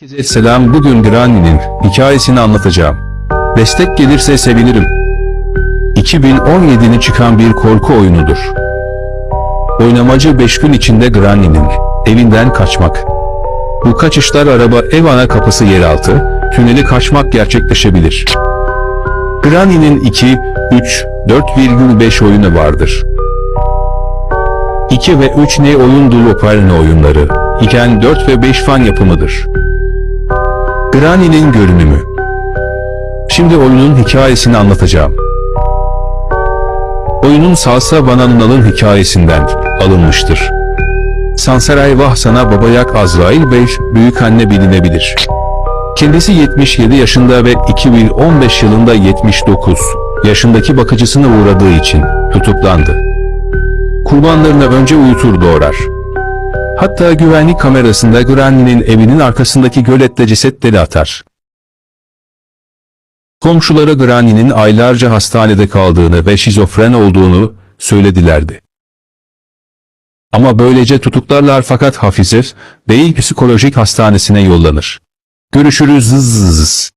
Herkese selam. Bugün Granny'nin hikayesini anlatacağım. Destek gelirse sevinirim. 2017'ni çıkan bir korku oyunudur. Oynamacı 5 gün içinde Granny'nin evinden kaçmak. Bu kaçışlar araba ev ana kapısı yeraltı, tüneli kaçmak gerçekleşebilir. Granny'nin 2, 3, 4,5 oyunu vardır. 2 ve 3 ne oyun Duloparne oyunları, iken 4 ve 5 fan yapımıdır. Granny'nin görünümü. Şimdi oyunun hikayesini anlatacağım. Oyunun Salsa Bananal'ın hikayesinden alınmıştır. Sansaray Vah sana babayak Azrail Bey, büyük anne bilinebilir. Kendisi 77 yaşında ve 2015 yılında 79 yaşındaki bakıcısına uğradığı için tutuklandı. Kurbanlarını önce uyutur doğrar. Hatta güvenlik kamerasında Granny'nin evinin arkasındaki gölette cesetleri atar. Komşulara Granny'nin aylarca hastanede kaldığını ve şizofren olduğunu söyledilerdi. Ama böylece tutuklarlar fakat Hafize değil psikolojik hastanesine yollanır. Görüşürüz.